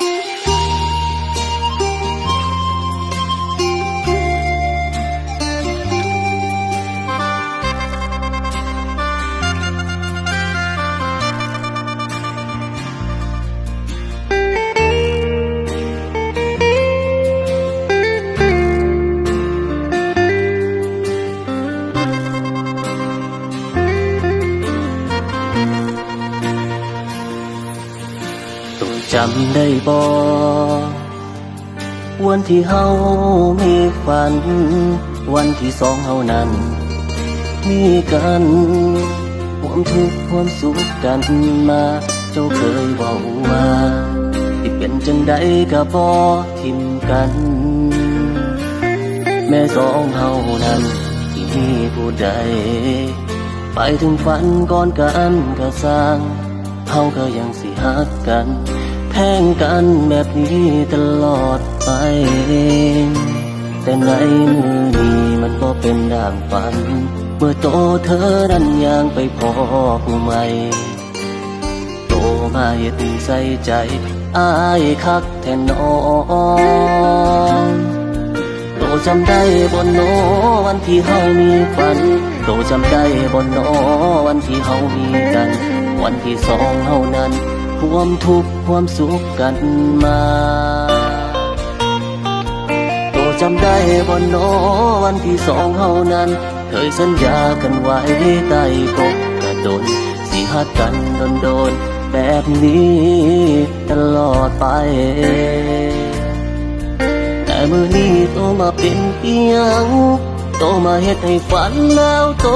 Yeah. จำได้บ่วันที่เฮามีฝัน วันที่สองเฮานั้น มีกันความทุกข์ความสุขกันมา เจ้าเคยเบอกว่าที่เป็นจังใดก็บ่ทิมกัน แม่สองเฮานั้นที่มีผู้ใด ไปถึงฝันก่อนกันก็สร้างเฮาก็ยังสิฮักกัน พงกันแบบนี้ตลอดไปแต่ในมือนี้มันก็เป็นด่างฝัน เมื่อโตเธอนั้นยังไปพอผู้ใหม่โตมาเฮ็ดใส่ใจอายคักแทนน้องโตจำได้บนโนวันที่เฮามีฝัน โตจำได้บนโนวันที่เฮามีกัน วันที่สองเฮานั้น ความทุกข์ความสุขกันมาโตจำได้บนโนวันที่สองเฮานั้น เคยสัญญากันไว้ใต้กบกระโดนสิหักกันโดนโดนแบบนี้ตลอดไป แต่มือนี้โตมาเป็นเอียงโตมาเฮ็ดให้ฝันแล้วโต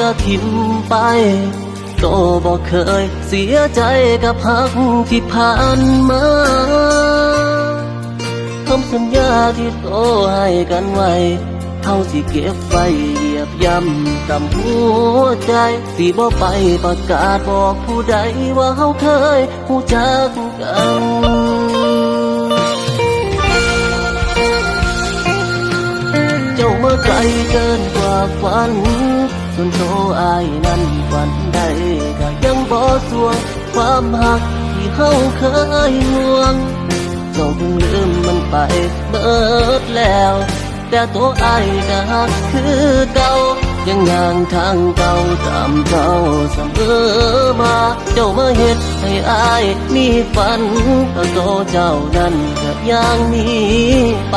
ก็ทิมไป โตบอกเคยเสียใจกับพักที่ผ่านมาคำสัญญาที่โตให้กันไว้เท่าสิเก็บไว้เหยียบย่ำตำหัวใจสิบ่ไปประกาศบอกผู้ใดว่าเฮาเคยหูจักกันเจ้าเมื่อไกลเกินกว่าฝัน จนโตอายนั้นฝันได้ก็ยังบ่สวงความหักที่เฮาเคยห่วงเจ้าเพิ่งลืมมันไปเบิดแล้ว แต่ตัวอายก็หักคือเก่ายังย่างทางเก่าตามเจ้าเสมอมา เจ้ามาเฮ็ดให้อายมีฝันแต่โตเจ้านั้นก็ย่างหนี้ไป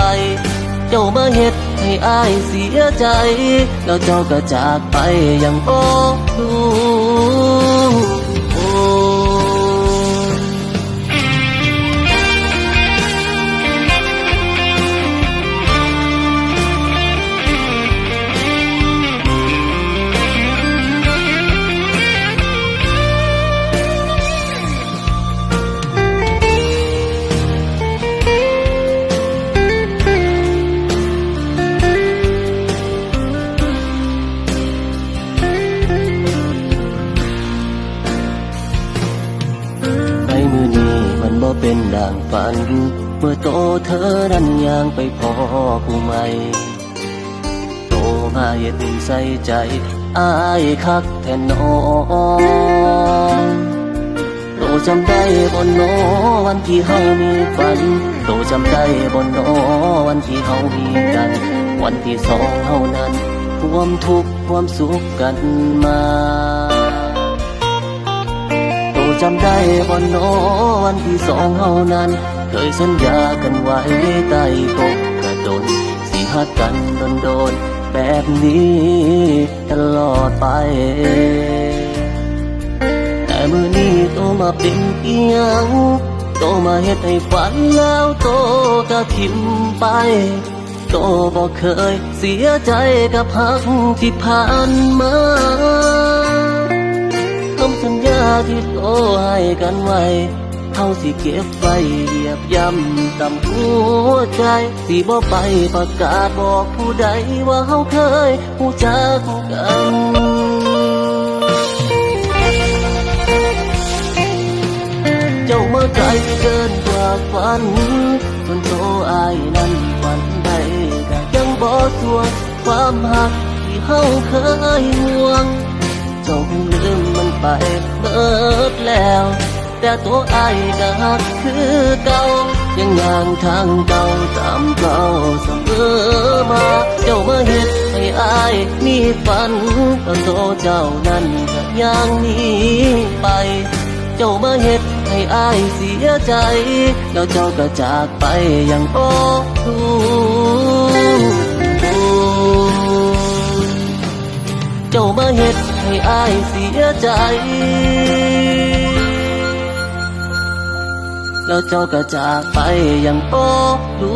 เจ้ามาเฮ็ด ให้อายเสียใจ แล้วเจ้าก็จากไปอย่างบ่รู้ บ่เป็นดังฝัน เมื่อโตเธอนั้นยังไปพอผู้ใหม่โตมาเย็ดใส่ใจอายคักแทนน้องโตจำได้บนโนวันที่เฮามีฝัน โตจำได้บนโนวันที่เฮามีกัน วันที่สองเฮานั้น ความทุกข์ความสุขกันมา บ่นอวันที่สองเฮานั้น เคยสัญญากันไว้ใต้กบกระดนสิหักกันโดนโดนแบบนี้ตลอดไป แต่มือนี้โตมาเป็นเอียงโตมาเฮ็ดให้ฝันแล้วโตก็ทิมไป โตบอกเคยเสียใจกับพักที่ผ่านมาคำสัญ ที่โตให้กันไว้เท่าสิเก็บไว้เหยียบย่ำตำหัวใจสิบ่ไปประกาศบอกผู้ใดว่าเฮาเคยหู้จักกันเจ้าเมื่อไกลเกินกว่าฝันจนโตอายนั้นฝันใดก็ยังบ่สวงความหักที่เฮาเคยห่วงจงลืมมัน ไปเบิดแล้ว แต่ตัวไอายก็หักคือเก่ายังย่างทางเก่าตามเก่าเสมอมา เจ้ามาเฮ็ดให้อายมีฝันตอนโตเจ้านั้นก็ย่างหนี้ไป เจ้ามาเฮ็ดให้อายเสียใจ แล้วเจ้าก็จากไปอย่างโอ้ดูเจ้ามาเฮ็ด ให้อายเสียใจ แล้วเจ้าก็จากไปอย่างโอ้ดู